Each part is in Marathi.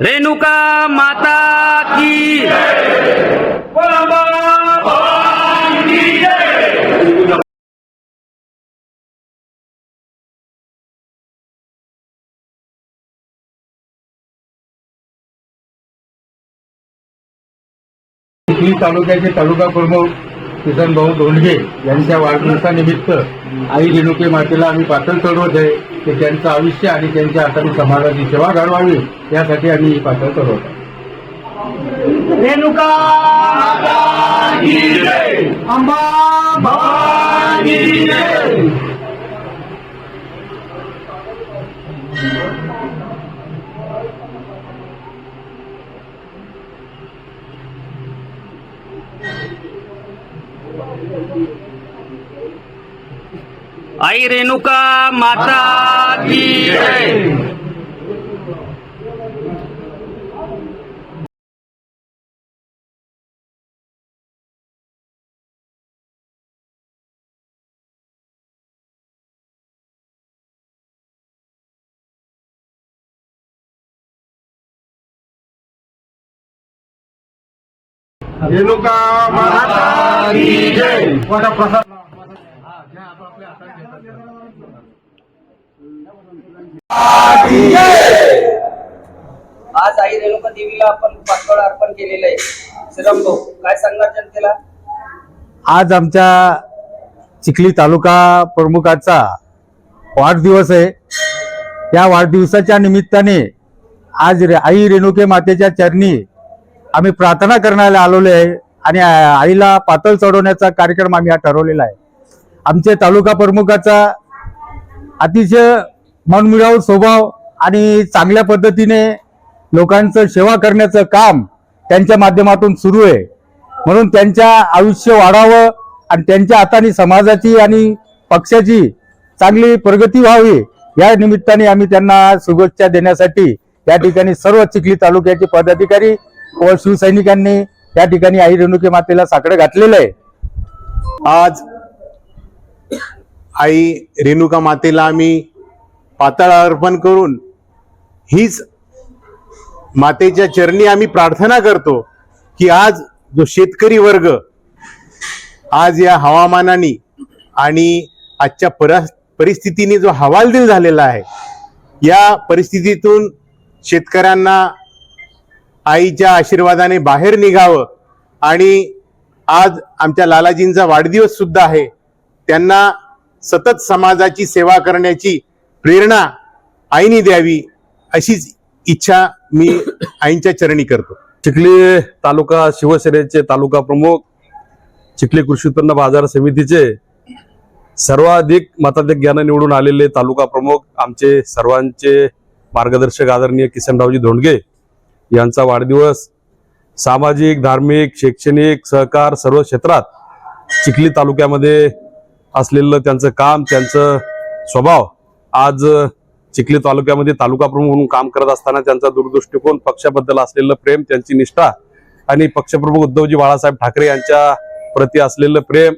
रेणुका माता की तालुक्याचे तालुका प्रमुख किसन भाऊ धोंडगे यांच्या वाढदिवसानिमित्त आई रेणुके मातेला आम्ही पातळ चढवत आहे. की त्यांचं आयुष्य आणि त्यांच्या हाताने समाजाची सेवा घडवावी यासाठी आम्ही ही पातळ चढवत आहे. रेणुका अंबा आई रेणुका माता की जय. रेणुका माता की जय. प्रसाद आज आई रेणुका देवीला आपण पातळ अर्पण केलेलं आहे. श्रीराम भाऊ काय सांगणार जनतेला? आज आमच्या चिखली तालुका प्रमुखाचा वाढदिवस आहे. त्या वाढदिवसाच्या निमित्ताने आज रे- आई रेणुके मातेच्या चरणी आम्ही प्रार्थना करण्याला आलेलो आहे आणि आईला पातळ चढवण्याचा कार्यक्रम आम्ही हा ठरवलेला आहे. आमच्या तालुका प्रमुखाचा अतिशय मनमिळावू स्वभाव आणि चांगल्या पद्धतीने लोकांचं सेवा करण्याचं काम त्यांच्या माध्यमातून सुरू आहे. म्हणून त्यांच्या आयुष्य वाढावं आणि त्यांच्या हाताने समाजाची आणि पक्षाची चांगली प्रगती व्हावी या निमित्ताने आम्ही त्यांना शुभेच्छा देण्यासाठी या ठिकाणी सर्व चिखली तालुक्याचे पदाधिकारी व शिवसैनिकांनी या ठिकाणी आई रेणुके मातेला साकडं घातलेलं आहे. आज आई रेणुका मातेला आम्ही पातळ अर्पण करून हीच मातेच्या चरणी आम्ही प्रार्थना करतो की आज जो शेतकरी वर्ग आज या हवामानाने आणि आजच्या परा परिस्थितीने जो हवालदिल झालेला आहे या परिस्थितीतून शेतकऱ्यांना आईच्या आशीर्वादाने बाहेर निघावं आणि आज आमच्या लालाजींचा वाढदिवस सुद्धा आहे. त्यांना सतत समाजाची सेवा करण्याची प्रेरणा आईने द्यावी अशीच इच्छा मी आईंच्या चरणी करतो. चिखली तालुका शिवसेनेचे तालुका प्रमुख चिखली कृषी उत्पन्न बाजार समितीचे सर्वाधिक मताधिक्यानं निवडून आलेले तालुका प्रमुख आमचे सर्वांचे मार्गदर्शक आदरणीय किसनरावजी धोंडगे यांचा वाढदिवस सामाजिक धार्मिक शैक्षणिक सहकार सर्व क्षेत्रात चिखली तालुक्यामध्ये असलेलं त्यांचं काम त्यांचं स्वभाव आज चिखली तालुक्यामध्ये तालुका प्रमुख म्हणून काम करत असताना त्यांचा दूरदृष्टिकोन पक्षाबद्दल असलेलं प्रेम त्यांची निष्ठा आणि पक्षप्रमुख उद्धवजी बाळासाहेब ठाकरे यांच्या प्रती असलेलं प्रेम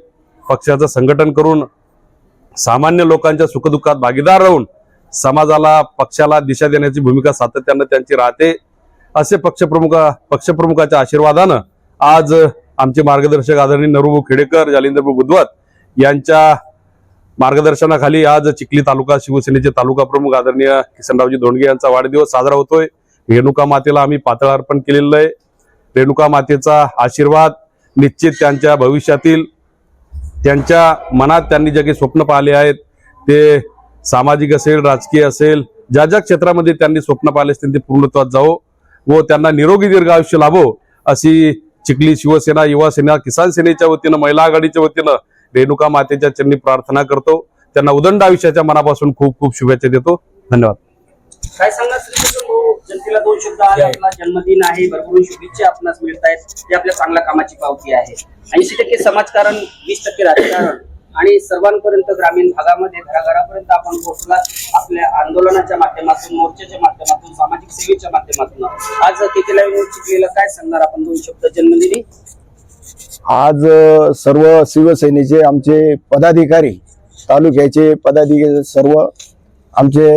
पक्षाचं संघटन करून सामान्य लोकांच्या सुखदुःखात भागीदार राहून समाजाला पक्षाला दिशा देण्याची भूमिका सातत्यानं त्यांची राहते. असे पक्षप्रमुख पक्षप्रमुखाच्या आशीर्वादानं आज आमचे मार्गदर्शक आदरणीय नरुभाऊ खेडेकर जालिंदरभाऊ बुधवत यांच्या मार्गदर्शनाखाली आज चिखली तालुका शिवसेनेचे तालुका प्रमुख आदरणीय किसनरावजी धोंडगे यांचा वाढदिवस साजरा होतोय. रेणुका मातेला आम्ही पातळ अर्पण केलेलं आहे. रेणुका मातेचा आशीर्वाद निश्चित त्यांच्या भविष्यातील त्यांच्या मनात त्यांनी जे काही स्वप्न पाहिले आहेत ते सामाजिक असेल राजकीय असेल ज्या ज्या क्षेत्रामध्ये त्यांनी स्वप्न पाहिले असतील ते पूर्णत्वात जावो व त्यांना निरोगी दीर्घ आयुष्य लाभो अशी चिखली शिवसेना युवा सेना किसान सेनेच्या वतीनं महिला आघाडीच्या वतीनं रेणुका मातेच्या चरणी प्रार्थना करतो. त्यांना उदंड आयुष्याच्या मनापासून खूप खूप शुभेच्छा देतो. धन्यवाद. काय भाऊ? जनतेला दोन शब्द आज आपला जन्मदिन आहे. भरपूर शुभेच्छा आपणास मिळत आहेत ते आपल्या चांगल्या कामाची पावती आहे. ऐंशी टक्के समाजकारण वीस टक्के राजकारण आणि सर्वांपर्यंत ग्रामीण भागामध्ये घराघरापर्यंत आपण पोहोचला. आपल्या आंदोलनाच्या माध्यमातून मोर्चाच्या माध्यमातून सामाजिक सेवेच्या माध्यमातून. आज केकेला चिखलीला काय सांगणार आपण दोन शब्द? जन्मदिनी? आज सर्व शिवसेनेचे आमचे पदाधिकारी तालुक्याचे पदाधिकारी सर्व आमचे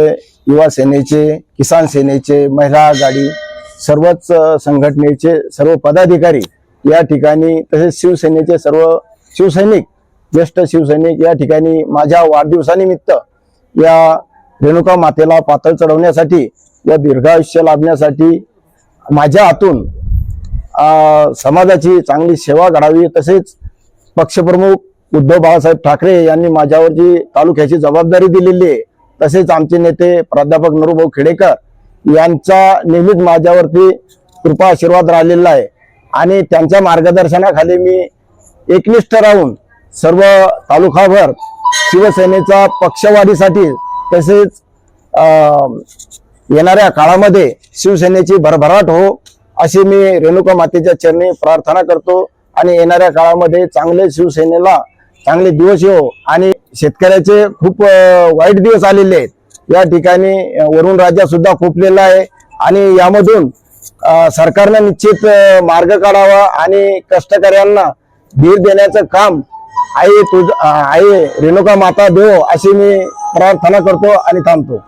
युवा सेनेचे किसान सेनेचे महिला आघाडी सर्वच संघटनेचे सर्व पदाधिकारी या ठिकाणी तसेच शिवसेनेचे सर्व शिवसैनिक ज्येष्ठ शिवसैनिक या ठिकाणी माझ्या वाढदिवसानिमित्त या रेणुका मातेला पातळ चढवण्यासाठी व दीर्घायुष्य लाभण्यासाठी माझ्या हातून समाजाची चांगली सेवा घडावी तसेच पक्षप्रमुख उद्धव बाळासाहेब ठाकरे यांनी माझ्यावर जी तालुक्याची जबाबदारी दिलेली आहे तसेच आमचे नेते प्राध्यापक नरूभाऊ खेडेकर यांचा नेहमीच माझ्यावरती कृपा आशीर्वाद राहिलेला आहे. आणि त्यांच्या मार्गदर्शनाखाली मी एकनिष्ठ राहून सर्व तालुकाभर शिवसेनेचा पक्षवाढीसाठी तसेच येणाऱ्या काळामध्ये शिवसेनेची भरभराट हो अशी मी रेणुका मातेच्या चरणी प्रार्थना करतो आणि येणाऱ्या काळामध्ये चांगले शिवसेनेला चांगले दिवस येऊ आणि शेतकऱ्याचे खूप वाईट दिवस आलेले आहेत. या ठिकाणी वरुण राजा सुद्धा खुपलेला आहे. आणि यामधून सरकारनं निश्चित मार्ग काढावा आणि कष्टकऱ्यांना धीर देण्याचं काम आई तुझ आई रेणुका माता देव अशी मी प्रार्थना करतो आणि थांबतो.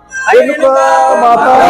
माता